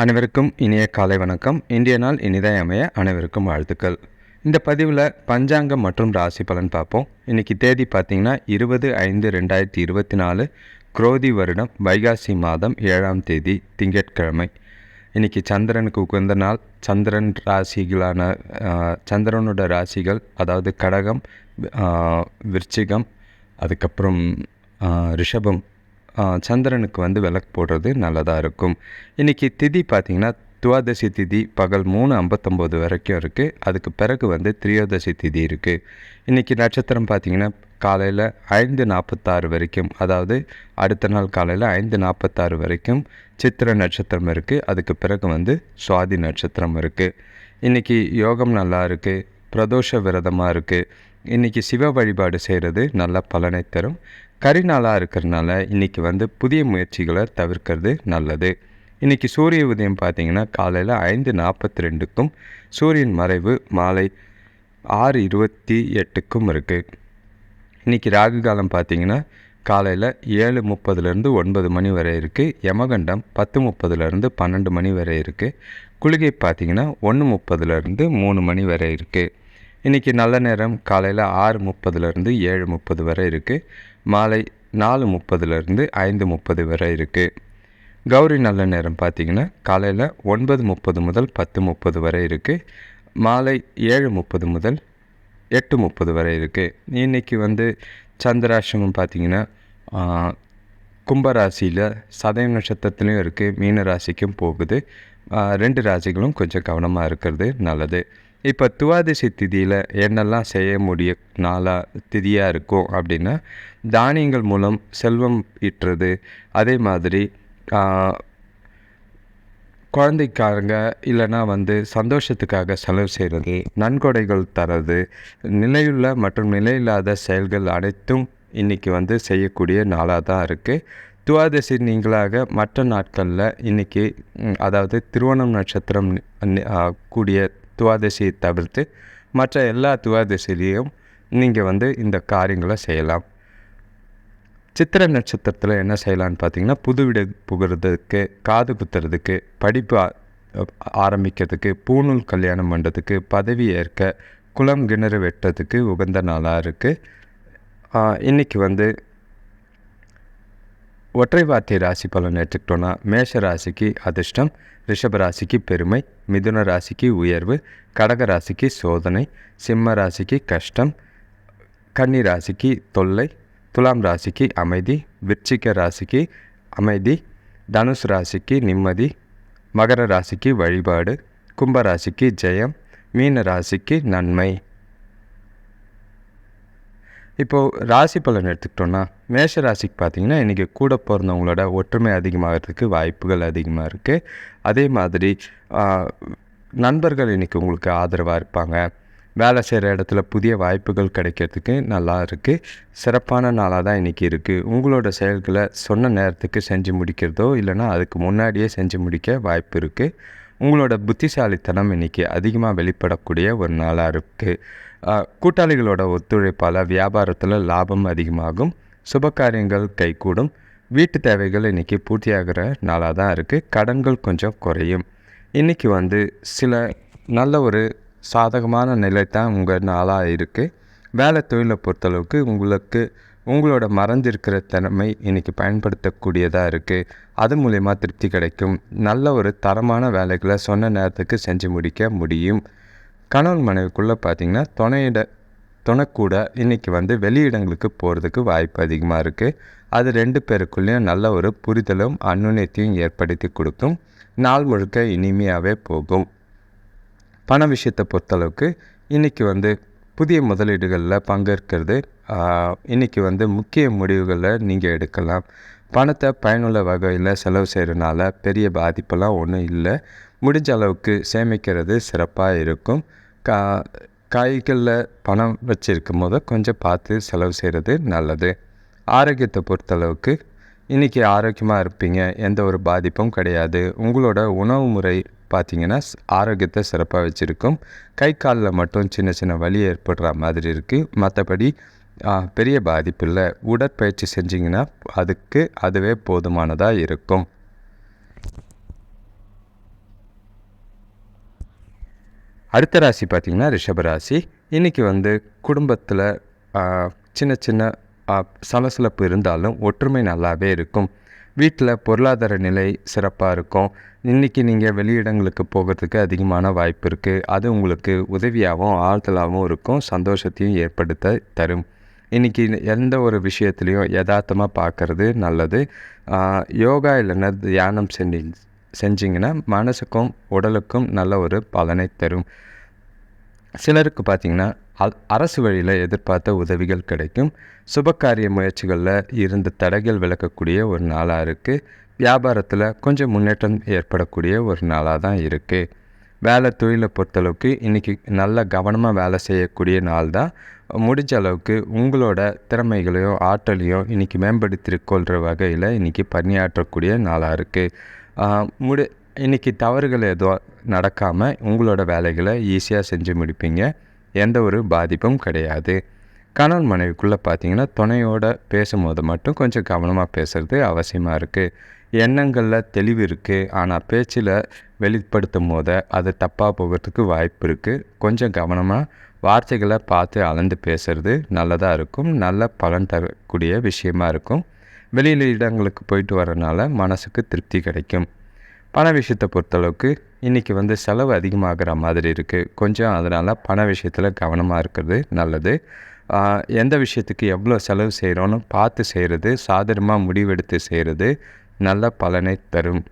அனைவருக்கும் இனிய காலை வணக்கம். இந்திய நாள் இனிதாய் அமைய அனைவருக்கும் வாழ்த்துக்கள். இந்த பதிவில் பஞ்சாங்கம் மற்றும் ராசி பலன் பார்ப்போம். இன்றைக்கி தேதி பார்த்திங்கன்னா இருபது ஐந்து ரெண்டாயிரத்தி இருபத்தி நாலு குரோதி வருடம் வைகாசி மாதம் ஏழாம் தேதி திங்கட்கிழமை. இன்றைக்கி சந்திரனுக்கு உகந்த நாள். சந்திரன் ராசிகளான சந்திரனோட ராசிகள் அதாவது கடகம் விருச்சிகம் அதுக்கப்புறம் ரிஷபம் சந்திரனுக்கு வந்து விளக்கு போடுறது நல்லதாக இருக்கும். இன்றைக்கி திதி பார்த்திங்கன்னா துவாதசி திதி பகல் மூணு ஐம்பத்தொம்போது வரைக்கும் இருக்குது அதுக்கு பிறகு வந்து திரியோதசி திதி இருக்குது இன்றைக்கி நட்சத்திரம் பார்த்திங்கன்னா காலையில் ஐந்து நாற்பத்தாறு வரைக்கும் அதாவது அடுத்த நாள் காலையில் ஐந்து நாற்பத்தாறு வரைக்கும் சித்திர நட்சத்திரம் இருக்குது அதுக்கு பிறகு வந்து சுவாதி நட்சத்திரம் இருக்குது இன்றைக்கி யோகம் நல்லா இருக்குது பிரதோஷ விரதமாக இருக்குது இன்றைக்கி சிவ வழிபாடு செய்கிறது நல்ல பலனை தரும். கரிநாளாக இருக்கிறதுனால இன்றைக்கி வந்து புதிய முயற்சிகளை தவிர்க்கிறது நல்லது. இன்றைக்கி சூரிய உதயம் பார்த்திங்கன்னா காலையில் ஐந்து நாற்பத்தி ரெண்டுக்கும் சூரியன் மறைவு மாலை ஆறு இருபத்தி எட்டுக்கும் இருக்குது இன்றைக்கி ராகு காலம் பார்த்தீங்கன்னா காலையில் ஏழு முப்பதுலேருந்து ஒன்பது மணி வரை இருக்குது யமகண்டம் பத்து முப்பதுலேருந்து பன்னெண்டு மணி வரை இருக்குது குளிகை பார்த்திங்கன்னா ஒன்று முப்பதுலேருந்து மூணு மணி வரை இருக்குது இன்றைக்கி நல்ல நேரம். காலையில் ஆறு முப்பதுலேருந்து ஏழு முப்பது வரை இருக்குது மாலை நாலு முப்பதுலேருந்து ஐந்து முப்பது வரை இருக்குது கௌரி நல்ல நேரம் பார்த்தீங்கன்னா காலையில் ஒன்பது முப்பது முதல் பத்து முப்பது வரை இருக்குது மாலை ஏழு முப்பது முதல் எட்டு முப்பது வரை இருக்குது இன்றைக்கி வந்து சந்திராசிரமம் பார்த்தீங்கன்னா கும்பராசியில் சதய நட்சத்திரத்துலேயும் இருக்குது மீன ராசிக்கும் போகுது. ரெண்டு ராசிகளும் கொஞ்சம் கவனமாக இருக்கிறது நல்லது. இப்போ துவாதசி திதியில் என்னெல்லாம் செய்ய முடிய நாளாக திதியாக இருக்கும் அப்படின்னா தானியங்கள் மூலம் செல்வம் ஈட்டுறது அதே மாதிரி குழந்தைக்காரங்க இல்லைன்னா வந்து சந்தோஷத்துக்காக செலவு செய்கிறது நன்கொடைகள் தரது நிலையுள்ள மற்றும் நிலையில்லாத செயல்கள் அனைத்தும் இன்றைக்கி வந்து செய்யக்கூடிய நாளாக தான் இருக்குது துவாதசி நீங்களாக மற்ற நாட்களில் இன்றைக்கி அதாவது திருவோணம் நட்சத்திரம் கூடிய துவாதசியை தவிர்த்து மற்ற எல்லா துவாதசிலையும் நீங்கள் வந்து இந்த காரியங்களை செய்யலாம். சித்திரை நட்சத்திரத்தில் என்ன செய்யலான்னு பார்த்தீங்கன்னா புது வீடு புகிறதுக்கு காது குத்துறதுக்கு படிப்பு ஆரம்பிக்கிறதுக்கு பூணூல் கல்யாணம் பண்ணுறதுக்கு பதவி ஏற்க குளம் கிணறு வெட்டுறதுக்கு உகந்த நாளாக இருக்குது இன்றைக்கி வந்து ஒற்றை வார்த்தை ராசி பலன் எடுத்துக்கிட்டோன்னா மேஷ ராசிக்கு அதிர்ஷ்டம் ரிஷப ராசிக்கு பெருமை மிதுன ராசிக்கு உயர்வு கடக ராசிக்கு சோதனை சிம்ம ராசிக்கு கஷ்டம் கன்னி ராசிக்கு தொல்லை துலாம் ராசிக்கு அமைதி விருச்சிக ராசிக்கு அமைதி தனுஷ் ராசிக்கு நிம்மதி மகர ராசிக்கு வழிபாடு கும்ப ராசிக்கு ஜெயம் மீன ராசிக்கு நன்மை. இப்போது ராசி பலன் எடுத்துக்கிட்டோன்னா மேஷ ராசிக்கு பார்த்தீங்கன்னா இன்றைக்கி கூட பிறந்தவங்களோட ஒற்றுமை அதிகமாகிறதுக்கு வாய்ப்புகள் அதிகமாக இருக்குது அதே மாதிரி நண்பர்கள் இன்றைக்கி உங்களுக்கு ஆதரவாக இருப்பாங்க. வேலை செய்கிற இடத்துல புதிய வாய்ப்புகள் கிடைக்கிறதுக்கு நல்லா இருக்குது சிறப்பான நாளாக தான் இன்றைக்கி இருக்குது உங்களோட செயல்களை சொன்ன நேரத்துக்கு செஞ்சு முடிக்கிறதோ இல்லைனா அதுக்கு முன்னாடியே செஞ்சு முடிக்க வாய்ப்பு இருக்குது உங்களோட புத்திசாலித்தனம் இன்றைக்கி அதிகமாக வெளிப்படக்கூடிய ஒரு நாளாக இருக்குது கூட்டாளிகளோட ஒத்துழைப்பால் வியாபாரத்தில் லாபம் அதிகமாகும் சுப காரியங்கள் கைகூடும் வீட்டு தேவைகள் இன்றைக்கி பூர்த்தியாகிற நாளாக தான் இருக்குது கடன்கள் கொஞ்சம் குறையும். இன்றைக்கி வந்து சில நல்ல ஒரு சாதகமான நிலை தான் உங்கள் நாளாக இருக்குது வேலை தொழிலை பொறுத்தளவுக்கு உங்களுக்கு உங்களோட மறைஞ்சிருக்கிற திறமை இன்றைக்கி பயன்படுத்தக்கூடியதாக இருக்குது அது மூலயமா திருப்தி கிடைக்கும். நல்ல ஒரு தரமான வேலைகளை சொன்ன நேரத்துக்கு செஞ்சு முடிக்க முடியும். கணவன் மனைவிக்குள்ளே பார்த்திங்கன்னா துணையிட துணைக்கூட இன்றைக்கி வந்து வெளியிடங்களுக்கு போகிறதுக்கு வாய்ப்பு அதிகமாக இருக்குது அது ரெண்டு பேருக்குள்ளேயும் நல்ல ஒரு புரிதலும் அன்னுணையத்தையும் ஏற்படுத்தி கொடுக்கும். நாள் முழுக்க இனிமையாகவே போகும். பண விஷயத்தை பொறுத்தளவுக்கு இன்றைக்கி வந்து புதிய முதலீடுகளில் பங்கேற்கிறது. இன்றைக்கி இன்னைக்கு வந்து முக்கிய முடிவுகளை நீங்கள் எடுக்கலாம். பணத்தை பயனுள்ள வகையில் செலவு செய்கிறனால பெரிய பாதிப்பெல்லாம் ஒன்றும் இல்லை. முடிஞ்ச அளவுக்கு சேமிக்கிறது சிறப்பாக இருக்கும். கா காய்களில் பணம் வச்சுருக்கும் போது கொஞ்சம் பார்த்து செலவு செய்கிறது நல்லது. ஆரோக்கியத்தை பொறுத்தளவுக்கு இன்றைக்கி ஆரோக்கியமாக இருப்பீங்க எந்த ஒரு பாதிப்பும் கிடையாது. உங்களோட உணவு முறை பார்த்திங்கன்னா ஆரோக்கியத்தை சிறப்பாக வச்சுருக்கும். கை காலில் மட்டும் சின்ன சின்ன வலி ஏற்படுற மாதிரி இருக்குது மற்றபடி பெரிய பாதிப்பு இல்லை. உடற்பயிற்சி செஞ்சிங்கன்னா அதுக்கு அதுவே போதுமானதாக இருக்கும். அடுத்த ராசி பார்த்திங்கன்னா ரிஷபராசி இன்றைக்கி வந்து குடும்பத்தில் சின்ன சின்ன சலசலப்பு இருந்தாலும் ஒற்றுமை நல்லாவே இருக்கும். வீட்டில் பொருளாதார நிலை சிறப்பாக இருக்கும். இன்றைக்கி நீங்கள் வெளியிடங்களுக்கு போகிறதுக்கு அதிகமான வாய்ப்பு இருக்குது அது உங்களுக்கு உதவியாகவும் ஆழ்த்தலாகவும் இருக்கும். சந்தோஷத்தையும் ஏற்படுத்த தரும். இன்றைக்கி எந்த ஒரு விஷயத்துலையும் யதார்த்தமாக பார்க்குறது நல்லது. யோகா இல்லைன்னா தியானம் செஞ்சு செஞ்சிங்கன்னா மனசுக்கும் உடலுக்கும் நல்ல ஒரு பலனை தரும். சிலருக்கு பார்த்திங்கன்னா அ- அரசு வழியில் எதிர்பார்த்த உதவிகள் கிடைக்கும். சுபகாரிய முயற்சிகளில் இருந்த தடைகள் விளக்கக்கூடிய ஒரு நாளாக இருக்குது வியாபாரத்தில் கொஞ்சம் முன்னேற்றம் ஏற்படக்கூடிய ஒரு நாளாக தான் இருக்குது வேலை தொழிலை பொறுத்தளவுக்கு இன்றைக்கி நல்ல கவனமாக வேலை செய்யக்கூடிய நாள் தான். முடிஞ்ச அளவுக்கு உங்களோட திறமைகளையும் ஆற்றலையும் இன்றைக்கி மேம்படுத்தி கொள்கிற வகையில் இன்றைக்கி பணியாற்றக்கூடிய நாளாக இருக்குது முடி இன்றைக்கி தவறுகள் எதுவும் நடக்காமல் உங்களோட வேலைகளை ஈஸியாக செஞ்சு முடிப்பீங்க. எந்த ஒரு பாதிப்பும் கிடையாது. கணவன் மனைவிக்குள்ளே பார்த்தீங்கன்னா துணையோட பேசும்போது மட்டும் கொஞ்சம் கவனமாக பேசுகிறது அவசியமாக இருக்குது எண்ணங்களில் தெளிவு இருக்குது ஆனால் பேச்சில் வெளிப்படுத்தும் போது அது தப்பாக போகிறதுக்கு வாய்ப்பு இருக்குது கொஞ்சம் கவனமாக வார்த்தைகளை பார்த்து அளந்து பேசுறது நல்லதாக இருக்கும். நல்ல பலன் தரக்கூடிய விஷயமா இருக்கும். வெளியில் இடங்களுக்கு போயிட்டு வரனால மனசுக்கு திருப்தி கிடைக்கும். பண விஷயத்தை பொறுத்தளவுக்கு இன்றைக்கி வந்து செலவு அதிகமாகிற மாதிரி இருக்குது கொஞ்சம் அதனால் பண விஷயத்தில் கவனமாக இருக்கிறது நல்லது. எந்த விஷயத்துக்கு எவ்வளோ செலவு செய்கிறோன்னு பார்த்து செய்கிறது சாதகமாக முடிவெடுத்து செய்கிறது நல்ல பலனை தரும்.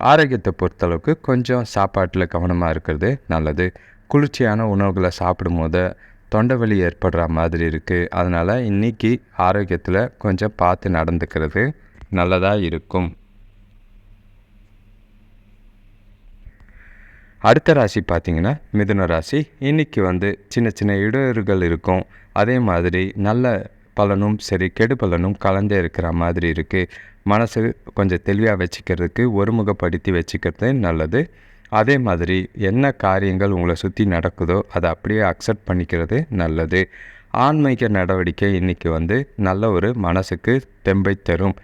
ஆரோக்கியத்தை பொறுத்தளவுக்கு கொஞ்சம் சாப்பாட்டில் கவனமாக இருக்கிறது நல்லது. குளிர்ச்சியான உணவுகளை சாப்பிடும்போது தொண்டை வலி ஏற்படுற மாதிரி இருக்குது அதனால் இன்றைக்கி ஆரோக்கியத்தில் கொஞ்சம் பார்த்து நடந்துக்கிறது நல்லதாக இருக்கும். அடுத்த ராசி பார்த்தீங்கன்னா மிதுன ராசி. இன்றைக்கி வந்து சின்ன சின்ன இடையூறுகள் இருக்கும். அதே மாதிரி நல்ல பலனும் சரி கெடு பலனும் கலந்தே இருக்கிற மாதிரி இருக்குது மனசு கொஞ்சம் தெளிவாக வச்சுக்கிறதுக்கு ஒருமுகப்படுத்தி வச்சுக்கிறது நல்லது. அதே மாதிரி என்ன காரியங்கள் உங்களை சுற்றி நடக்குதோ அதை அப்படியே அக்செப்ட் பண்ணிக்கிறது நல்லது. ஆன்மீக நடவடிக்கை இன்றைக்கி வந்து நல்ல ஒரு மனசுக்கு தெம்பை தரும்.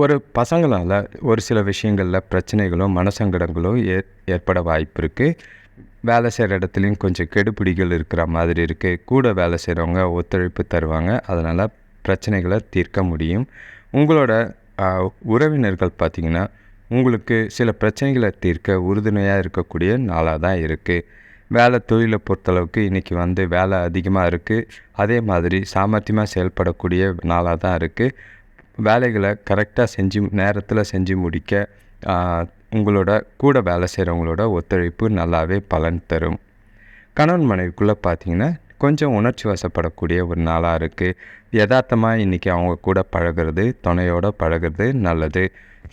ஒரு பசங்களால் ஒரு சில விஷயங்களில் பிரச்சனைகளும் மனசங்கடங்களும் ஏ ஏற்பட வாய்ப்பு இருக்குது வேலை செய்கிற இடத்துலையும் கொஞ்சம் கெடுபிடிகள் இருக்கிற மாதிரி இருக்குது கூட வேலை செய்கிறவங்க ஒத்துழைப்பு தருவாங்க. அதனால் பிரச்சனைகளை தீர்க்க முடியும். உங்களோட உறவினர்கள் பார்த்திங்கன்னா உங்களுக்கு சில பிரச்சனைகளை தீர்க்க உறுதுணையாக இருக்கக்கூடிய நாளாக தான் இருக்குது வேலை தொழிலை பொறுத்தளவுக்கு இன்றைக்கி வந்து வேலை அதிகமாக இருக்குது அதே மாதிரி சாமர்த்தியமாக செயல்படக்கூடிய நாளாக தான் இருக்குது வேலைகளை கரெக்டாக செஞ்சு நேரத்தில் செஞ்சு முடிக்க உங்களோட கூட வேலை செய்கிறவங்களோட ஒத்துழைப்பு நல்லாவே பலன் தரும். கணவன் மனைவிக்குள்ளே பார்த்தீங்கன்னா கொஞ்சம் உணர்ச்சி வசப்படக்கூடிய ஒரு நாளாக இருக்குது யதார்த்தமாக இன்றைக்கி அவங்க கூட பழகிறது துணையோட பழகிறது நல்லது.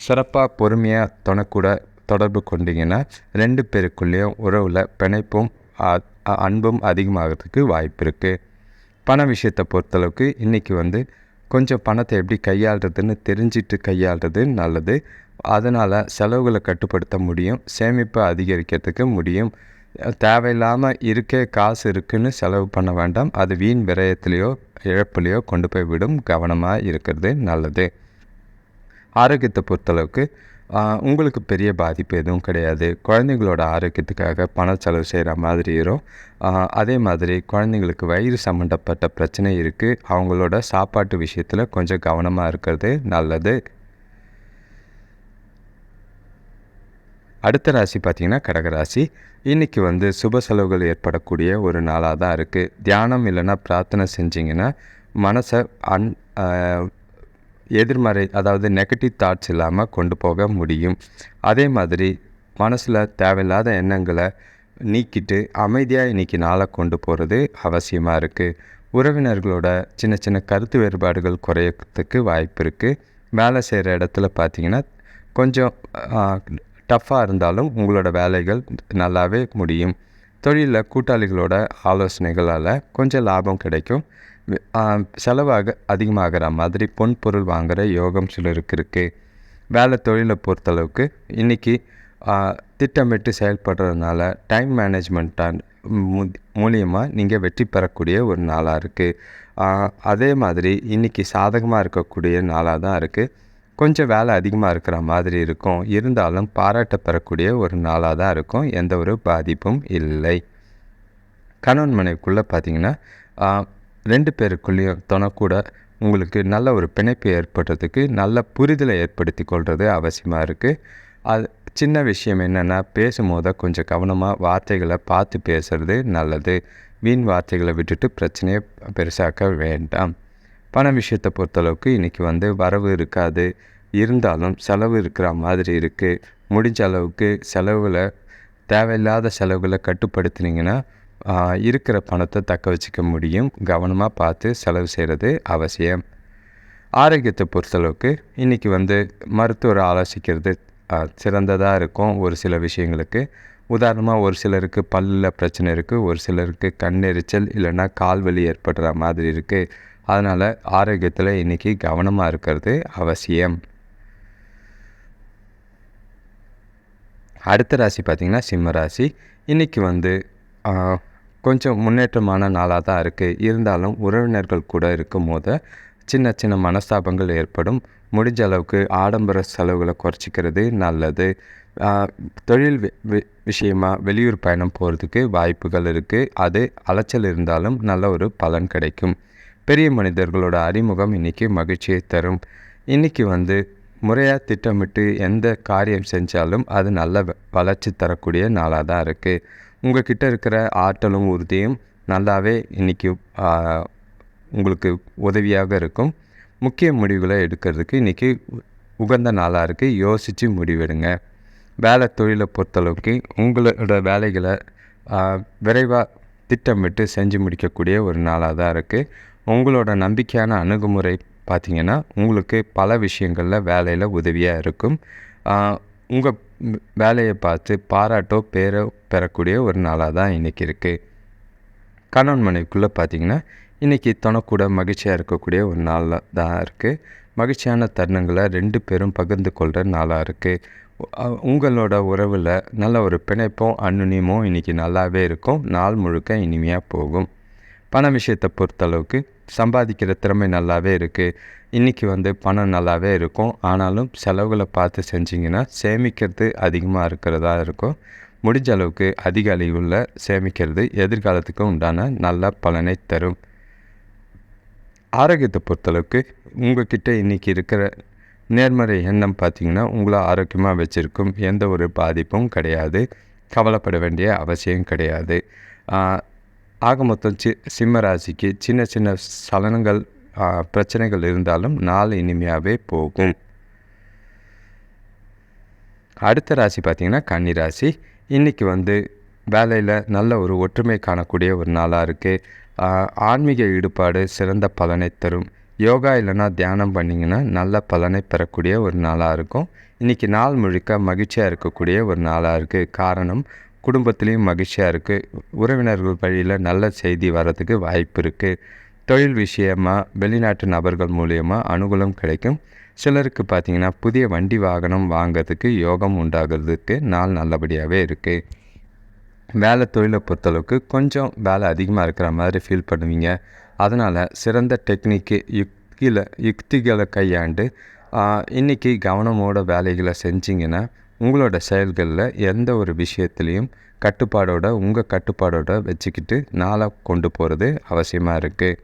சிறப்பாக பொறுமையாக துணை தொடர்பு கொண்டீங்கன்னா ரெண்டு பேருக்குள்ளேயும் உறவில் பிணைப்பும் அன்பும் அதிகமாகிறதுக்கு வாய்ப்பு இருக்குது பண விஷயத்தை பொறுத்தளவுக்கு இன்றைக்கி வந்து கொஞ்சம் பணத்தை எப்படி கையாளுறதுன்னு தெரிஞ்சிட்டு கையாளுறது நல்லது. அதனால் செலவுகளை கட்டுப்படுத்த முடியும் சேமிப்பை அதிகரிக்கிறதுக்கு முடியும். தேவையில்லாமல் இருக்கே காசு இருக்குன்னு செலவு பண்ண வேண்டாம். அது வீண் விரயத்திலையோ இழப்புலையோ கொண்டு போய் விடும் கவனமாக இருக்கிறது நல்லது. ஆரோக்கியத்தை பொறுத்தளவுக்கு உங்களுக்கு பெரிய பாதிப்பு எதுவும் கிடையாது. குழந்தைங்களோட ஆரோக்கியத்துக்காக பண செலவு செய்கிற மாதிரி இருக்கும் அதே மாதிரி குழந்தைங்களுக்கு வயிறு சம்மந்தப்பட்ட பிரச்சனை இருக்குது அவங்களோட சாப்பாட்டு விஷயத்தில் கொஞ்சம் கவனமாக இருக்கிறது நல்லது. அடுத்த ராசி பார்த்திங்கன்னா கடகராசி இன்றைக்கி வந்து சுப செலவுகள் ஏற்படக்கூடிய ஒரு நாளாக தான் இருக்குது தியானம் இல்லைன்னா பிரார்த்தனை செஞ்சிங்கன்னா மனசை அன் எதிர்மறை அதாவது நெகட்டிவ் தாட்ஸ் இல்லாமல் கொண்டு போக முடியும். அதே மாதிரி மனசில் தேவையில்லாத எண்ணங்களை நீக்கிட்டு அமைதியாக இன்றைக்கி நாளை கொண்டு போகிறது அவசியமாக இருக்குது உறவினர்களோட சின்ன சின்ன கருத்து வேறுபாடுகள் குறையத்துக்கு வாய்ப்பு இருக்குது வேலை செய்கிற இடத்துல பார்த்தீங்கன்னா கொஞ்சம் டஃப்பாக இருந்தாலும் உங்களோட வேலைகள் நல்லாவே முடியும். தொழிலில் கூட்டாளிகளோட ஆலோசனைகளால் கொஞ்சம் லாபம் கிடைக்கும். செலவாக அதிகமாகிற மாதிரி பொன் பொருள் வாங்குகிற யோகம் சிலருக்கு இருக்குது வேலை தொழிலை பொறுத்தளவுக்கு இன்றைக்கி திட்டமிட்டு செயல்படுறதுனால டைம் மேனேஜ்மெண்ட்டான் மூலியமாக நீங்கள் வெற்றி பெறக்கூடிய ஒரு நாளாக இருக்குது அதே மாதிரி இன்றைக்கி சாதகமாக இருக்கக்கூடிய நாளாக தான் இருக்குது கொஞ்சம் வேலை அதிகமாக இருக்கிற மாதிரி இருக்கும். இருந்தாலும் பாராட்ட பெறக்கூடிய ஒரு நாளாக தான் இருக்கும். எந்த ஒரு பாதிப்பும் இல்லை. கணவன் மனைவிக்குள்ளே பார்த்தீங்கன்னா ரெண்டு பேருக்குள்ளேயும் தனக்கூட உங்களுக்கு நல்ல ஒரு பிணைப்பு ஏற்படுறதுக்கு நல்ல புரிதலை ஏற்படுத்தி கொள்வது அவசியமாக இருக்குது அது சின்ன விஷயம் என்னென்னா பேசும்போது கொஞ்சம் கவனமாக வார்த்தைகளை பார்த்து பேசுகிறது நல்லது. வீண் வார்த்தைகளை விட்டுட்டு பிரச்சனையை பெருசாக்க வேண்டாம். பண விஷயத்தை பொறுத்தளவுக்கு இன்றைக்கி வந்து வரவு இருக்காது. இருந்தாலும் செலவு இருக்கிற மாதிரி இருக்குது முடிஞ்ச அளவுக்கு செலவில் தேவையில்லாத செலவுகளை கட்டுப்படுத்தினீங்கன்னா இருக்கிற பணத்தை தக்க வச்சுக்க முடியும். கவனமாக பார்த்து செலவு செய்கிறது அவசியம். ஆரோக்கியத்தை பொறுத்தளவுக்கு இன்றைக்கி வந்து மருத்துவரை ஆலோசிக்கிறது சிறந்ததாக இருக்கும் ஒரு சில விஷயங்களுக்கு. உதாரணமாக ஒரு சிலருக்கு பல்லில் பிரச்சனை இருக்குது ஒரு சிலருக்கு கண் எரிச்சல் இல்லைன்னா கால் வலி ஏற்படுற மாதிரி இருக்குது அதனால் ஆரோக்கியத்தில் இன்றைக்கி கவனமாக இருக்கிறது அவசியம். அடுத்த ராசி பார்த்திங்கன்னா சிம்ம ராசி. இன்றைக்கி வந்து கொஞ்சம் முன்னேற்றமான நாளாக தான் இருக்குது. இருந்தாலும் உறவினர்கள் கூட இருக்கும் போது சின்ன சின்ன மனஸ்தாபங்கள் ஏற்படும். முடிஞ்ச அளவுக்கு ஆடம்பர செலவுகளை குறைச்சிக்கிறது நல்லது. தொழில் விஷயமாக வெளியூர் பயணம் போகிறதுக்கு வாய்ப்புகள் இருக்குது. அது அலைச்சல் இருந்தாலும் நல்ல ஒரு பலன் கிடைக்கும். பெரிய மனிதர்களோட அறிமுகம் இன்றைக்கி மகிழ்ச்சியை தரும். இன்றைக்கி வந்து முறையாக திட்டமிட்டு எந்த காரியம் செஞ்சாலும் அது நல்ல வளர்ச்சி தரக்கூடிய நாளாக தான் இருக்குது. உங்கள் கிட்டே இருக்கிற ஆற்றலும் உறுதியும் நல்லாவே இன்றைக்கி உங்களுக்கு உதவியாக இருக்கும். முக்கிய முடிவுகளை எடுக்கிறதுக்கு இன்றைக்கி உகந்த நாளாக இருக்குது யோசித்து முடிவெடுங்க. வேலை தொழிலை பொறுத்தளவுக்கு உங்களோட வேலைகளை விரைவாக திட்டமிட்டு செஞ்சு முடிக்கக்கூடிய ஒரு நாளாக தான் இருக்குது உங்களோட நம்பிக்கையான அணுகுமுறை பார்த்திங்கன்னா உங்களுக்கு பல விஷயங்களில் வேலையில் உதவியாக இருக்கும். உங்கள் வேலையை பார்த்து பாராட்டோ பேரோ பெறக்கூடிய ஒரு நாளாக தான் இன்றைக்கி இருக்குது கணவன் மனைவிக்குள்ளே பார்த்திங்கன்னா இன்றைக்கி தனக்கூட மகிழ்ச்சியாக இருக்கக்கூடிய ஒரு நாளாக தான் இருக்குது மகிழ்ச்சியான தருணங்களை ரெண்டு பேரும் பகிர்ந்து கொள்கிற நாளாக இருக்குது உங்களோட உறவில் நல்ல ஒரு பிணைப்பும் அன்னுனியமும் இன்றைக்கி நல்லாவே இருக்கும். நாள் முழுக்க இனிமையாக போகும். பண விஷயத்தை பொறுத்தளவுக்கு சம்பாதிக்கிற திறமை நல்லாவே இருக்குது இன்றைக்கி வந்து பணம் நல்லாவே இருக்கும். ஆனாலும் செலவுகளை பார்த்து செஞ்சிங்கன்னா சேமிக்கிறது அதிகமாக இருக்கிறதா இருக்கும். முடிஞ்ச அளவுக்கு அதிக அளவில் சேமிக்கிறது எதிர்காலத்துக்கு உண்டான நல்ல பலனை தரும். ஆரோக்கியத்தை பொறுத்தளவுக்கு உங்கள்கிட்ட இன்றைக்கி இருக்கிற நேர்மறை எண்ணம் பார்த்திங்கன்னா உங்களை ஆரோக்கியமாக வச்சுருக்கும். எந்த ஒரு பாதிப்பும் கிடையாது. கவலைப்பட வேண்டிய அவசியம் கிடையாது. ஆக மொத்தம் சி சிம்ம ராசிக்கு சின்ன சின்ன சலனங்கள் பிரச்சனைகள் இருந்தாலும் நாள் இனிமையாகவே போகும். அடுத்த ராசி பார்த்திங்கன்னா கன்னி ராசி. இன்றைக்கி வந்து வேலையில் நல்ல ஒரு ஒற்றுமை காணக்கூடிய ஒரு நாளாக இருக்குது ஆன்மீக ஈடுபாடு சிறந்த பலனை தரும். யோகா இல்லைனா தியானம் பண்ணிங்கன்னா நல்ல பலனை பெறக்கூடிய ஒரு நாளாக இருக்கும். இன்றைக்கி நாள் முழுக்க மகிழ்ச்சியாக இருக்கக்கூடிய ஒரு நாளாக இருக்குது காரணம் குடும்பத்துலேயும் மகிழ்ச்சியாக இருக்குது உறவினர்கள் வழியில் நல்ல செய்தி வர்றதுக்கு வாய்ப்பு இருக்குது தொழில் விஷயமாக வெளிநாட்டு நபர்கள் மூலியமாக அனுகூலம் கிடைக்கும். சிலருக்கு பார்த்திங்கன்னா புதிய வண்டி வாகனம் வாங்கிறதுக்கு யோகம் உண்டாகிறதுக்கு நாள் நல்லபடியாகவே இருக்குது வேலை தொழிலை பொறுத்தளவுக்கு கொஞ்சம் வேலை அதிகமாக இருக்கிற மாதிரி ஃபீல் பண்ணுவீங்க. அதனால் சிறந்த டெக்னிக்கு யுக்தியில் யுக்திகளை கையாண்டு இன்றைக்கி கவனமோட வேலைகளை செஞ்சிங்கன்னா உங்களோட செயல்களில் எந்த ஒரு விஷயத்துலேயும் கட்டுப்பாடோட உங்கள் கட்டுப்பாடோட வச்சுக்கிட்டு நாளாக கொண்டு போகிறது அவசியமாக இருக்குது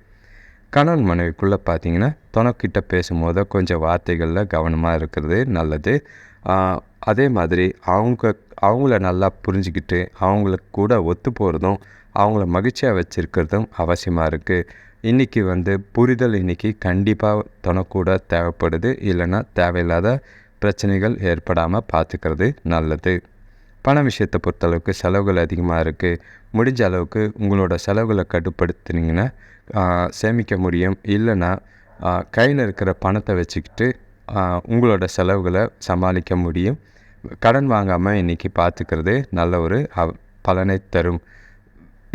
கணவன் மனைவிக்குள்ளே பார்த்தீங்கன்னா துணக்கிட்ட பேசும்போது கொஞ்சம் வார்த்தைகளில் கவனமாக இருக்கிறது நல்லது. அதே மாதிரி அவங்க அவங்கள நல்லா புரிஞ்சுக்கிட்டு அவங்களுக்கு கூட ஒத்து போகிறதும் அவங்கள மகிழ்ச்சியாக வச்சுருக்கிறதும் அவசியமாக இருக்குது இன்றைக்கி வந்து புரிதல் இன்றைக்கி கண்டிப்பாக துணக்கூட தேவைப்படுது இல்லைன்னா தேவையில்லாத பிரச்சனைகள் ஏற்படாமல் பார்த்துக்கிறது நல்லது. பண விஷயத்தை பொறுத்தளவுக்கு செலவுகள் அதிகமாக இருக்குது முடிஞ்ச அளவுக்கு உங்களோட செலவுகளை கட்டுப்படுத்துனீங்கன்னா சேமிக்க முடியும். இல்லைன்னா கையில் இருக்கிற பணத்தை வச்சுக்கிட்டு உங்களோட செலவுகளை சமாளிக்க முடியும். கடன் வாங்காமல் இன்றைக்கி பார்த்துக்கிறது நல்ல ஒரு பலனை தரும்.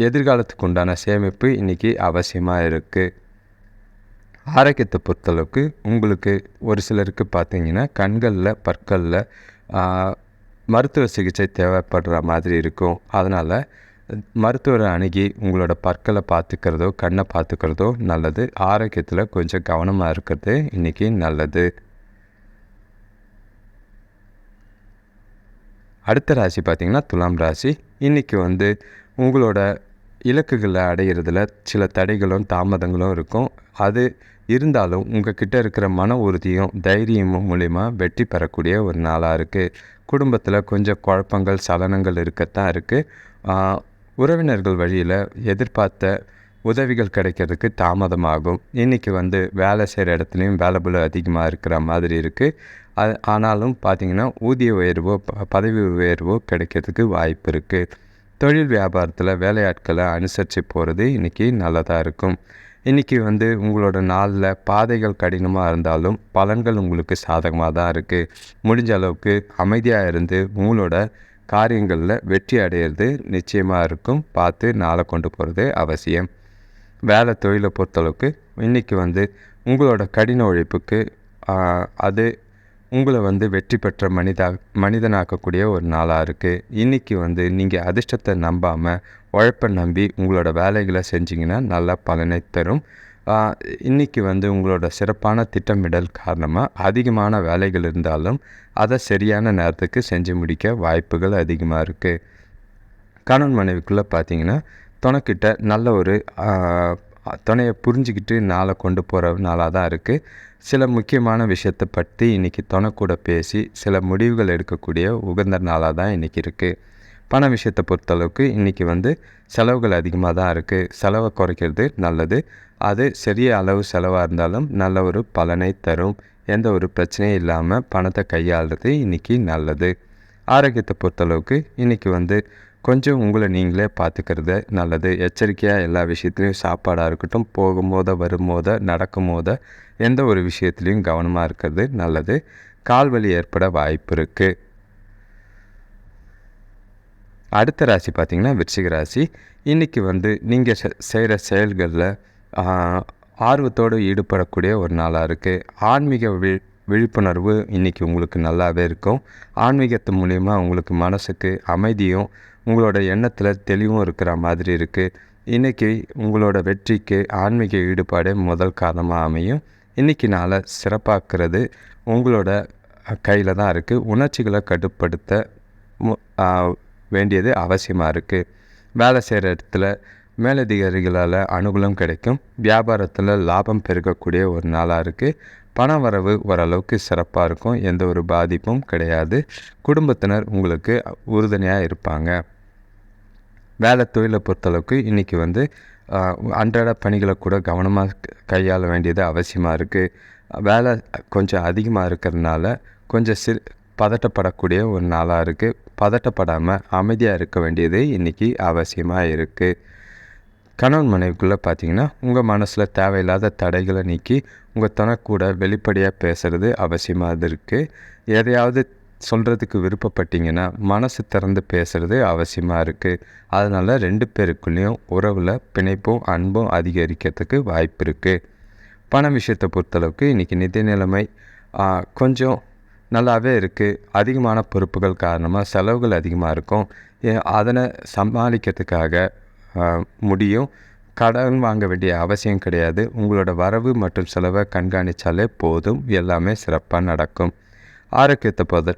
எதிர்காலத்துக்கு உண்டான சேமிப்பு இன்றைக்கி அவசியமாக இருக்குது ஆரோக்கியத்தை பொறுத்தளவுக்கு உங்களுக்கு ஒரு சிலருக்கு பார்த்தீங்கன்னா கண்களில் பற்களில் மருத்துவ சிகிச்சை தேவைப்படுற மாதிரி இருக்கும். அதனால் மருத்துவரை அணுகி உங்களோட பற்களை பார்த்துக்கிறதோ கண்ணை பார்த்துக்கிறதோ நல்லது. ஆரோக்கியத்தில் கொஞ்சம் கவனமாக இருக்கிறது இன்றைக்கி நல்லது. அடுத்த ராசி பார்த்திங்கன்னா துலாம் ராசி. இன்றைக்கி வந்து உங்களோட இலக்குகளை அடையிறதுல சில தடைகளும் தாமதங்களும் இருக்கும். அது இருந்தாலும் உங்கக்கிட்ட இருக்கிற மன உறுதியும் தைரியமும் மூலிமா வெற்றி பெறக்கூடிய ஒரு நாளாக இருக்குது குடும்பத்தில் கொஞ்சம் குழப்பங்கள் சலனங்கள் இருக்கத்தான் இருக்குது உறவினர்கள் வழியில் எதிர்பார்த்த உதவிகள் கிடைக்கிறதுக்கு தாமதமாகும். இன்றைக்கி வந்து வேலை செய்கிற இடத்துலையும் வேலை புல அதிகமாக இருக்கிற மாதிரி இருக்குது அது ஆனாலும் பார்த்திங்கன்னா ஊதிய உயர்வோ ப- பதவி உயர்வோ கிடைக்கிறதுக்கு வாய்ப்பு இருக்குது தொழில் வியாபாரத்தில் வேலையாட்களை அனுசரித்து போகிறது இன்றைக்கி நல்லதாக இருக்கும். இன்றைக்கி வந்து உங்களோட நாளில் பாதைகள் கடினமாக இருந்தாலும் பலன்கள் உங்களுக்கு சாதகமாக தான் இருக்குது முடிஞ்ச அளவுக்கு அமைதியாக இருந்து உங்களோட காரியங்களில் வெற்றி அடையிறது நிச்சயமாக இருக்கும். பார்த்து நாளை கொண்டு போகிறது அவசியம். வேலை தொழிலை பொறுத்தளவுக்கு இன்றைக்கி வந்து உங்களோட கடின உழைப்புக்கு அது உங்களை வந்து வெற்றி பெற்ற மனிதா மனிதனாக்கக்கூடிய ஒரு நாளாக இருக்குது இன்றைக்கி வந்து நீங்கள் அதிர்ஷ்டத்தை நம்பாமல் உழைப்பை நம்பி உங்களோட வேலைகளை செஞ்சிங்கன்னா நல்ல பலனை தரும். இன்றைக்கி இன்னைக்கு வந்து உங்களோட சிறப்பான திட்டமிடல் காரணமாக அதிகமான வேலைகள் இருந்தாலும் அதை சரியான நேரத்துக்கு செஞ்சு முடிக்க வாய்ப்புகள் அதிகமாக இருக்குது கணவன் மனைவிக்குள்ளே பார்த்தீங்கன்னா துணைக்கிட்ட நல்ல ஒரு துணையை புரிஞ்சுக்கிட்டு நாளை கொண்டு போகிற நாளாக தான் இருக்குது சில முக்கியமான விஷயத்தை பற்றி இன்றைக்கி துணை கூட பேசி சில முடிவுகள் எடுக்கக்கூடிய உகந்த நாளாக தான் இன்றைக்கி இருக்குது பண விஷயத்தை பொறுத்தளவுக்கு இன்றைக்கி வந்து செலவுகள் அதிகமாக தான் இருக்குது செலவை குறைக்கிறது நல்லது. அது சரிய அளவு செலவாக இருந்தாலும் நல்ல ஒரு பலனை தரும். எந்த ஒரு பிரச்சனையும் இல்லாமல் பணத்தை கையாளுறது இன்றைக்கி நல்லது. ஆரோக்கியத்தை பொறுத்தளவுக்கு இன்றைக்கி வந்து கொஞ்சம் உங்களை நீங்களே பார்த்துக்கிறது நல்லது. எச்சரிக்கையாக எல்லா விஷயத்துலையும் சாப்பாடாக இருக்கட்டும் போகும்போத வரும்போத நடக்கும்போத எந்த ஒரு விஷயத்துலையும் கவனமாக இருக்கிறது நல்லது. கால் வலி ஏற்பட வாய்ப்பு இருக்குது அடுத்த ராசி பார்த்திங்கன்னா விருச்சிக ராசி. இன்றைக்கி வந்து நீங்கள் செய்கிற செயல்களில் ஆர்வத்தோடு ஈடுபடக்கூடிய ஒரு நாளாக இருக்குது ஆன்மீக வி விழிப்புணர்வு இன்றைக்கி உங்களுக்கு நல்லாவே இருக்கும். ஆன்மீகத்து மூலிமா உங்களுக்கு மனசுக்கு அமைதியும் உங்களோட எண்ணத்தில் தெளிவும் இருக்கிற மாதிரி இருக்குது இன்றைக்கி உங்களோட வெற்றிக்கு ஆன்மீக ஈடுபாடே முதல் காரணமாக அமையும். இன்றைக்கி நாளை சிறப்பாக்குறது உங்களோட கையில் தான் இருக்குது உணர்ச்சிகளை கட்டுப்படுத்த மு- வேண்டியது அவசியமாக இருக்குது வேலை செய்கிற இடத்துல மேலதிகாரிகளால் அனுகூலம் கிடைக்கும். வியாபாரத்தில் லாபம் பெருகக்கூடிய ஒரு நாளாக இருக்குது பண வரவு ஓரளவுக்கு சிறப்பாக இருக்கும். எந்த ஒரு பாதிப்பும் கிடையாது. குடும்பத்தினர் உங்களுக்கு உறுதுணையாக இருப்பாங்க. வேலை தொழிலை பொறுத்தளவுக்கு இன்றைக்கி வந்து அன்றாட பணிகளை கூட கவனமாக கையாள வேண்டியது அவசியமாக இருக்குது வேலை கொஞ்சம் அதிகமாக இருக்கிறதுனால கொஞ்சம் சிறு பதட்டப்படக்கூடிய ஒரு நாளாக இருக்குது பதட்டப்படாமல் அமைதியாக இருக்க வேண்டியது இன்றைக்கி அவசியமாக இருக்குது கணவன் மனைவிக்குள்ளே பார்த்தீங்கன்னா உங்கள் மனசில் தேவையில்லாத தடைகளை நீக்கி உங்கள் தனக்கூட வெளிப்படையாக பேசுகிறது அவசியமாக இருக்குது எதையாவது சொல்கிறதுக்கு விருப்பப்பட்டீங்கன்னா மனசு திறந்து பேசுகிறது அவசியமாக இருக்குது அதனால் ரெண்டு பேருக்குள்ளேயும் உறவில் பிணைப்பும் அன்பும் அதிகரிக்கிறதுக்கு வாய்ப்பு இருக்குது பண விஷயத்தை பொறுத்தளவுக்கு இன்றைக்கி நிதி நிலைமை கொஞ்சம் நல்லாவே இருக்குது அதிகமான பொறுப்புகள் காரணமாக செலவுகள் அதிகமாக இருக்கும். ஏ- அதனை சமாளிக்கிறதுக்காக முடியும். கடன் வாங்க வேண்டிய அவசியம் கிடையாது. உங்களோட வரவு மற்றும் செலவை கண்காணித்தாலே போதும். எல்லாமே சிறப்பாக நடக்கும். ஆரோக்கியத்தை பொத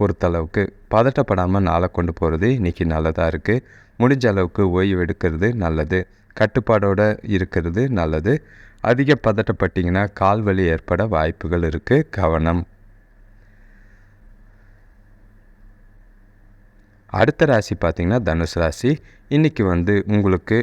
பொறுத்தளவுக்கு பதட்டப்படாமல் நாளை கொண்டு போகிறது இன்றைக்கி நல்லதாக இருக்குது முடிஞ்ச அளவுக்கு ஓய்வு எடுக்கிறது நல்லது. கட்டுப்பாடோடு இருக்கிறது நல்லது. அதிக பதட்டப்பட்டிங்கன்னா கால் வலி ஏற்பட வாய்ப்புகள் இருக்குது கவனம். அடுத்த ராசி பார்த்திங்கன்னா தனுசு ராசி. இன்றைக்கி வந்து உங்களுக்கு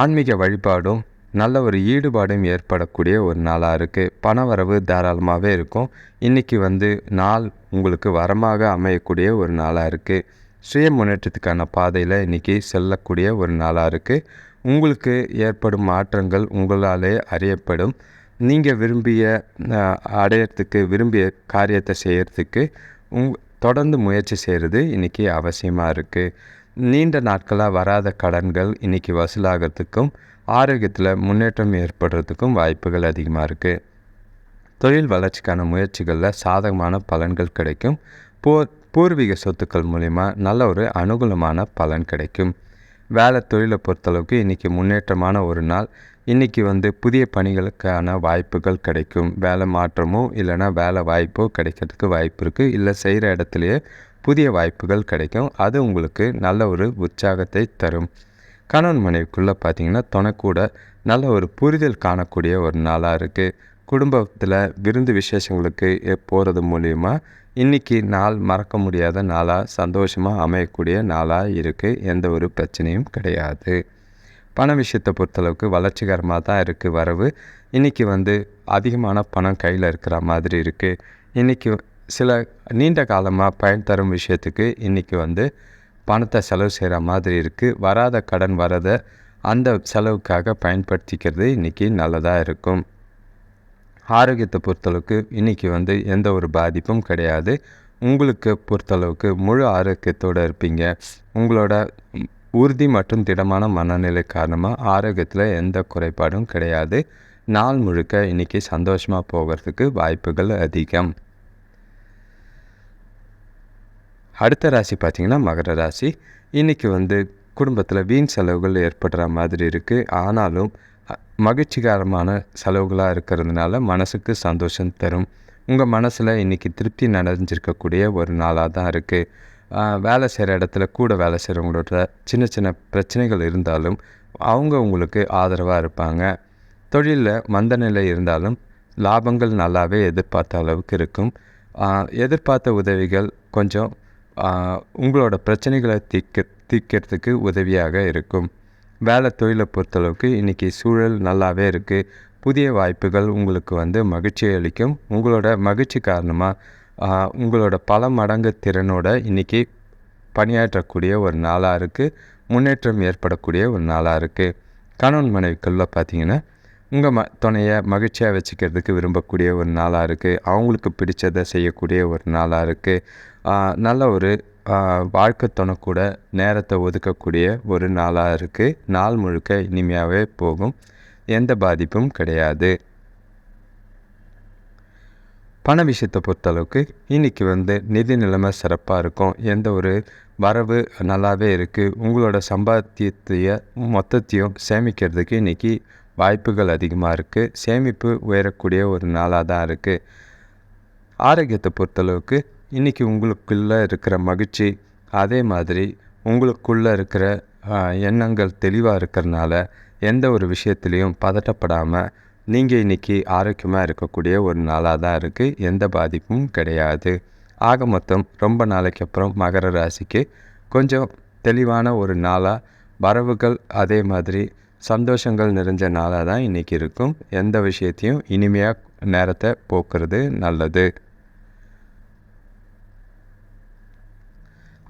ஆன்மீக வழிபாடும் நல்ல ஒரு ஈடுபாடும் ஏற்படக்கூடிய ஒரு நாளாக இருக்குது பண வரவு தாராளமாகவே இருக்கும். இன்றைக்கி வந்து நாள் உங்களுக்கு வரமாக அமையக்கூடிய ஒரு நாளாக இருக்குது சுய முன்னேற்றத்துக்கான பாதையில் இன்றைக்கி செல்லக்கூடிய ஒரு நாளாக இருக்குது உங்களுக்கு ஏற்படும் மாற்றங்கள் உங்களாலே அறியப்படும். நீங்கள் விரும்பிய அடையிறதுக்கு அடையறதுக்கு விரும்பிய காரியத்தை செய்கிறதுக்கு உங் தொடர்ந்து முயற்சி செய்கிறது இன்றைக்கி அவசியமாக இருக்குது நீண்ட நாட்களாக வராத கடன்கள் இன்றைக்கி வசூலாகிறதுக்கும் ஆரோக்கியத்தில் முன்னேற்றம் ஏற்படுறதுக்கும் வாய்ப்புகள் அதிகமாக இருக்குது தொழில் வளர்ச்சிக்கான முயற்சிகளில் சாதகமான பலன்கள் கிடைக்கும். போர் பூர்வீக சொத்துக்கள் மூலிமா நல்ல ஒரு அனுகூலமான பலன் கிடைக்கும். வேலை தொழிலை பொறுத்தளவுக்கு இன்றைக்கி முன்னேற்றமான ஒரு நாள். இன்றைக்கி வந்து புதிய பணிகளுக்கான வாய்ப்புகள் கிடைக்கும். வேலை மாற்றமோ இல்லைனா வேலை வாய்ப்போ கிடைக்கிறதுக்கு வாய்ப்பு இருக்குது இல்லை செய்கிற இடத்துலையே புதிய வாய்ப்புகள் கிடைக்கும். அது உங்களுக்கு நல்ல ஒரு உற்சாகத்தை தரும். கணவன் மனைவிக்குள்ளே பார்த்தீங்கன்னா துணைக்கூட நல்ல ஒரு புரிதல் காணக்கூடிய ஒரு நாளாக இருக்குது குடும்பத்தில் விருந்து விசேஷங்களுக்கு போகிறது மூலிமா இன்றைக்கி நாள் மறக்க முடியாத நாளாக சந்தோஷமாக அமையக்கூடிய நாளாக இருக்குது எந்த ஒரு பிரச்சனையும் கிடையாது. பண விஷயத்தை பொறுத்தளவுக்கு வளர்ச்சிகரமாக தான் இருக்குது வரவு. இன்றைக்கி வந்து அதிகமான பணம் கையில் இருக்கிற மாதிரி இருக்குது இன்றைக்கி சில நீண்ட காலமாக பயன் தரும் விஷயத்துக்கு இன்றைக்கி வந்து பணத்தை செலவு செய்கிற மாதிரி இருக்குது வராத கடன் வரத அந்த செலவுக்காக பயன்படுத்திக்கிறது இன்றைக்கி நல்லதாக இருக்கும். ஆரோக்கியத்தை பொறுத்தளவுக்கு இன்றைக்கி வந்து எந்த ஒரு பாதிப்பும் கிடையாது. உங்களுக்கு பொறுத்தளவுக்கு முழு ஆரோக்கியத்தோடு இருப்பீங்க. உங்களோட உறுதி மற்றும் திடமான மனநிலை காரணமாக ஆரோக்கியத்தில் எந்த குறைபாடும் கிடையாது. நாள் முழுக்க இன்றைக்கி சந்தோஷமாக போகிறதுக்கு வாய்ப்புகள் அதிகம். அடுத்த ராசி பார்த்திங்கன்னா மகர ராசி. இன்றைக்கி வந்து குடும்பத்தில் வீண் செலவுகள் ஏற்படுற மாதிரி இருக்குது ஆனாலும் மகிழ்ச்சிகரமான செலவுகளாக இருக்கிறதுனால மனசுக்கு சந்தோஷம் தரும். உங்கள் மனசில் இன்றைக்கி திருப்தி நடஞ்சிருக்கக்கூடிய ஒரு நாளாக தான் இருக்குது வேலை செய்கிற இடத்துல கூட வேலை செய்கிறவங்களோட சின்ன சின்ன பிரச்சனைகள் இருந்தாலும் அவங்க உங்களுக்கு ஆதரவாக இருப்பாங்க. தொழிலில் மந்த நிலை இருந்தாலும் லாபங்கள் நல்லாவே எதிர்பார்த்த அளவுக்கு இருக்கும். எதிர்பார்த்த உதவிகள் கொஞ்சம் உங்களோட பிரச்சனைகளை தீர்க்க தீர்க்கிறதுக்கு உதவியாக இருக்கும். வேலை தொழிலை பொறுத்தளவுக்கு இன்றைக்கி சூழல் நல்லாவே இருக்குது புதிய வாய்ப்புகள் உங்களுக்கு வந்து மகிழ்ச்சியை அளிக்கும். உங்களோட மகிழ்ச்சி காரணமாக உங்களோட பல மடங்கு திறனோட இன்றைக்கி பணியாற்றக்கூடிய ஒரு நாளாக இருக்குது முன்னேற்றம் ஏற்படக்கூடிய ஒரு நாளாக இருக்குது கணவன் மனைவிக்குள்ளே பார்த்தீங்கன்னா உங்கள் ம துணையை மகிழ்ச்சியாக வச்சுக்கிறதுக்கு விரும்பக்கூடிய ஒரு நாளாக இருக்குது அவங்களுக்கு பிடிச்சதை செய்யக்கூடிய ஒரு நாளாக இருக்குது நல்ல ஒரு வாழ்க்கை துணை நேரத்தை ஒதுக்கக்கூடிய ஒரு நாளாக இருக்குது நாள் முழுக்க இனிமையாகவே போகும். எந்த பாதிப்பும் கிடையாது. பண விஷயத்தை பொறுத்தளவுக்கு இன்றைக்கி வந்து நிதி நிலைமை சிறப்பாக இருக்கும். எந்த ஒரு வரவு நல்லாவே இருக்குது உங்களோட சம்பாத்தியத்தைய மொத்தத்தையும் சேமிக்கிறதுக்கு இன்றைக்கி வாய்ப்புகள் அதிகமாக இருக்குது சேமிப்பு உயரக்கூடிய ஒரு நாளாக தான் இருக்குது ஆரோக்கியத்தை பொறுத்தளவுக்கு இன்றைக்கி உங்களுக்குள்ளே இருக்கிற மகிழ்ச்சி அதே மாதிரி உங்களுக்குள்ளே இருக்கிற எண்ணங்கள் தெளிவாக இருக்கிறனால எந்த ஒரு விஷயத்துலேயும் பதட்டப்படாமல் நீங்கள் இன்றைக்கி ஆரோக்கியமாக இருக்கக்கூடிய ஒரு நாளாக தான் இருக்குது எந்த பாதிப்பும் கிடையாது. ஆக மொத்தம் ரொம்ப நாளைக்கு அப்புறம் மகர ராசிக்கு கொஞ்சம் தெளிவான ஒரு நாளாக வரவுகள் அதே மாதிரி சந்தோஷங்கள் நிறைஞ்ச நாளாக தான் இன்றைக்கி இருக்கும். எந்த விஷயத்தையும் இனிமையாக நேரத்தை போக்குறது நல்லது.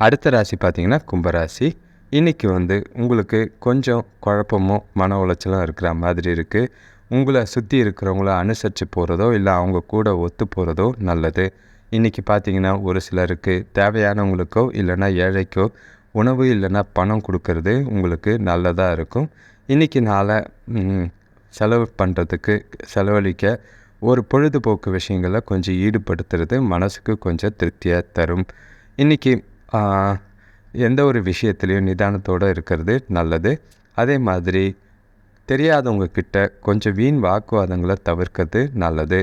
அடுத்த ராசி பார்த்திங்கன்னா கும்பராசி. இன்றைக்கி வந்து உங்களுக்கு கொஞ்சம் குழப்பமும் மன உளைச்சலும் இருக்கிற மாதிரி இருக்குது உங்களை சுற்றி இருக்கிறவங்கள அனுசரித்து போகிறதோ இல்லை அவங்க கூட ஒத்து போகிறதோ நல்லது. இன்றைக்கி பார்த்திங்கன்னா ஒரு சிலருக்கு தேவையானவங்களுக்கோ இல்லைன்னா ஏழைக்கோ உணவு இல்லைன்னா பணம் கொடுக்கறது உங்களுக்கு நல்லதாக இருக்கும். இன்றைக்கி நாளை செலவு பண்ணுறதுக்கு செலவழிக்க ஒரு பொழுதுபோக்கு விஷயங்களை கொஞ்சம் ஈடுபடுத்துறது மனசுக்கு கொஞ்சம் திருப்தியாக தரும். இன்றைக்கி எந்த ஒரு விஷயத்துலையும் நிதானத்தோடு இருக்கிறது நல்லது. அதே மாதிரி தெரியாதவங்க கிட்ட கொஞ்சம் வீண் வாக்குவாதங்களை தவிர்க்கிறது நல்லது.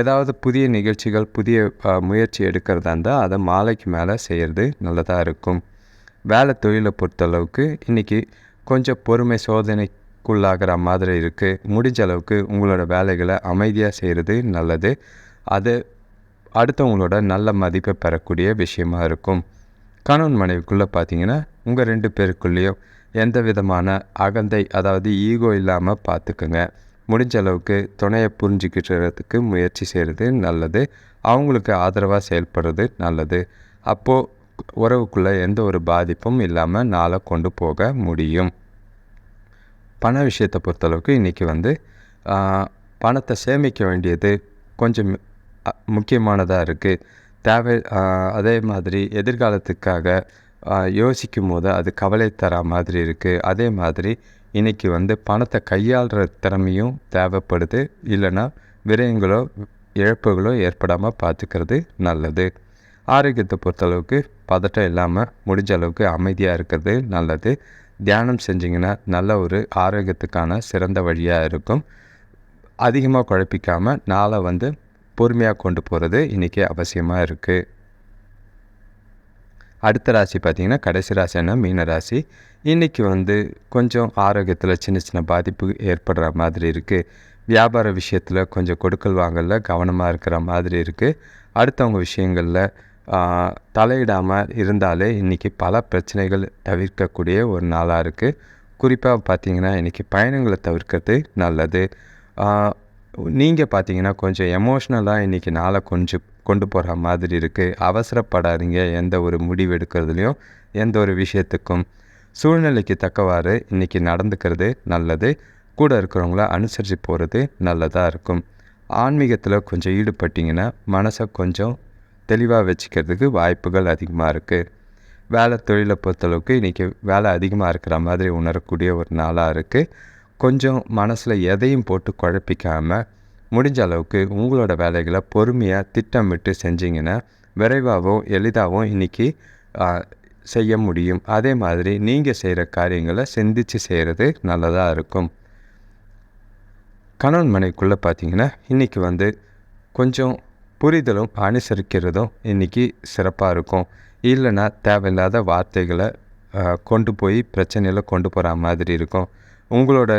ஏதாவது புதிய நிகழ்ச்சிகள் புதிய முயற்சி எடுக்கிறதா இருந்தால் அதை மாலைக்கு மேலே செய்கிறது நல்லதாக இருக்கும். வேலை தொழிலை பொறுத்தளவுக்கு இன்றைக்கி கொஞ்சம் பொறுமை சோதனைக்குள்ளாகிற மாதிரி இருக்குது முடிஞ்ச அளவுக்கு உங்களோட வேலைகளை அமைதியாக செய்கிறது நல்லது. அது அடுத்தவங்களோட நல்ல மதிப்பை பெறக்கூடிய விஷயமா இருக்கும். கணவன் மனைவிக்குள்ளே பார்த்தீங்கன்னா உங்கள் ரெண்டு பேருக்குள்ளேயும் எந்த விதமான அகந்தை அதாவது ஈகோ இல்லாமல் பார்த்துக்குங்க முடிஞ்ச அளவுக்கு துணையை புரிஞ்சுக்கிறதுக்கு முயற்சி செய்கிறது நல்லது. அவங்களுக்கு ஆதரவாக செயல்படுறது நல்லது. அப்போது உறவுக்குள்ளே எந்த ஒரு பாதிப்பும் இல்லாமல் நாளை கொண்டு போக முடியும். பண விஷயத்தை பொறுத்தளவுக்கு இன்றைக்கி வந்து பணத்தை சேமிக்க வேண்டியது கொஞ்சம் முக்கியமானதாக இருக்குது தேவை அதே மாதிரி எதிர்காலத்துக்காக யோசிக்கும் போது அது கவலை தர மாதிரி இருக்குது அதே மாதிரி இன்றைக்கி வந்து பணத்தை கையாளுற திறமையும் தேவைப்படுது. இல்லைன்னா விரயங்களோ இழப்புகளோ ஏற்படாமல் பார்த்துக்கிறது நல்லது. ஆரோக்கியத்தை பொறுத்தளவுக்கு பதட்டம் இல்லாமல் முடிஞ்ச அளவுக்கு அமைதியாக இருக்கிறது நல்லது. தியானம் செஞ்சிங்கன்னா நல்ல ஒரு ஆரோக்கியத்துக்கான சிறந்த வழியாக இருக்கும். அதிகமாக குழப்பிக்காமல் நாளை வந்து பொறுமையாக கொண்டு போகிறது இன்றைக்கி அவசியமாக இருக்குது அடுத்த ராசி பார்த்திங்கன்னா கடைசி ராசினா மீன ராசி. இன்றைக்கி வந்து கொஞ்சம் ஆரோக்கியத்தில் சின்ன சின்ன பாதிப்பு ஏற்படுற மாதிரி இருக்குது வியாபார விஷயத்தில் கொஞ்சம் கொடுக்கல் வாங்கலில் கவனமாக இருக்கிற மாதிரி இருக்குது அடுத்தவங்க விஷயங்களில் தலையிடாமல் இருந்தாலே இன்றைக்கி பல பிரச்சனைகள் தவிர்க்கக்கூடிய ஒரு நாளாக இருக்குது குறிப்பாக பார்த்தீங்கன்னா இன்றைக்கி பயணங்களை தவிர்க்கிறது நல்லது. நீங்கள் பார்த்தீங்கன்னா கொஞ்சம் எமோஷ்னலாக இன்றைக்கி நாளை கொஞ்சம் கொண்டு போகிற மாதிரி இருக்குது அவசரப்படாதீங்க. எந்த ஒரு முடிவு எடுக்கிறதுலையும் எந்த ஒரு விஷயத்துக்கும். சூழ்நிலைக்கு தக்கவாறு இன்றைக்கி நடந்துக்கிறது நல்லது. கூட இருக்கிறவங்கள அனுசரித்து போகிறது நல்லதாக இருக்கும். ஆன்மீகத்தில் கொஞ்சம் ஈடுபட்டிங்கன்னா மனசை கொஞ்சம் தெளிவாக வச்சுக்கிறதுக்கு வாய்ப்புகள் அதிகமாக இருக்குது வேலை தொழிலை பொறுத்தளவுக்கு இன்றைக்கி வேலை அதிகமாக இருக்கிற மாதிரி உணரக்கூடிய ஒரு நாளாக இருக்குது கொஞ்சம் மனசில் எதையும் போட்டு குழப்பிக்காமல் முடிஞ்ச அளவுக்கு உங்களோட வேலைகளை பொறுமையாக திட்டமிட்டு செஞ்சிங்கன்னா விரைவாகவும் எளிதாகவும் இன்றைக்கி செய்ய முடியும். அதே மாதிரி நீங்கள் செய்கிற காரியங்களை சிந்தித்து செய்கிறது நல்லதாக இருக்கும். கணவன் மனைக்குள்ளே பார்த்தீங்கன்னா இன்றைக்கி வந்து கொஞ்சம் புரிதலும் அனுசரிக்கிறதும் இன்றைக்கி சிறப்பாக இருக்கும். இல்லைன்னா தேவையில்லாத வார்த்தைகளை கொண்டு போய் பிரச்சனையில் கொண்டு போகிற மாதிரி இருக்கும். உங்களோட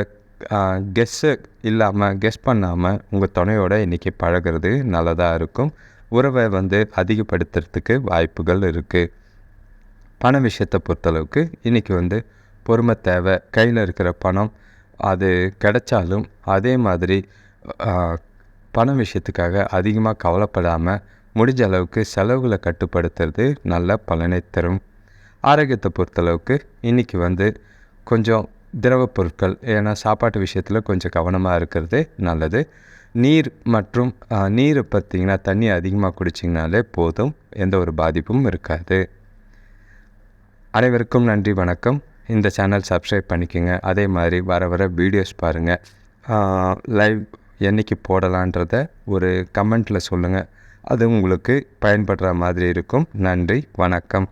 கெஸ்ஸு இல்லாமல் கெஸ் பண்ணாமல் உங்கள் துணையோட இன்றைக்கி பழகிறது நல்லதாக இருக்கும். உறவை வந்து அதிகப்படுத்துறதுக்கு வாய்ப்புகள் இருக்குது பண விஷயத்தை பொறுத்தளவுக்கு இன்றைக்கி வந்து பொறுமை தேவை. கையில் இருக்கிற பணம் அது கிடைச்சாலும் அதே மாதிரி பண விஷயத்துக்காக அதிகமாக கவலைப்படாமல் முடிஞ்ச அளவுக்கு செலவுகளை கட்டுப்படுத்துறது நல்ல பலனை தரும். ஆரோக்கியத்தை பொறுத்தளவுக்கு இன்றைக்கி வந்து கொஞ்சம் திரவ பொருட்கள் ஏன்னா சாப்பாட்டு விஷயத்தில் கொஞ்சம் கவனமாக இருக்கிறது நல்லது. நீர் மற்றும் நீர் பார்த்திங்கன்னா தண்ணி அதிகமாக குடிச்சிங்கனாலே போதும் எந்த ஒரு பாதிப்பும் இருக்காது. அனைவருக்கும் நன்றி வணக்கம். இந்த சேனல் சப்ஸ்கிரைப் பண்ணிக்கோங்க. அதே மாதிரி வர வர வீடியோஸ் பாருங்கள் லைவ் என்றைக்கு போடலான்றத ஒரு கமெண்ட்டில் சொல்லுங்கள் அது உங்களுக்கு பயன்படுற மாதிரி இருக்கும். நன்றி வணக்கம்.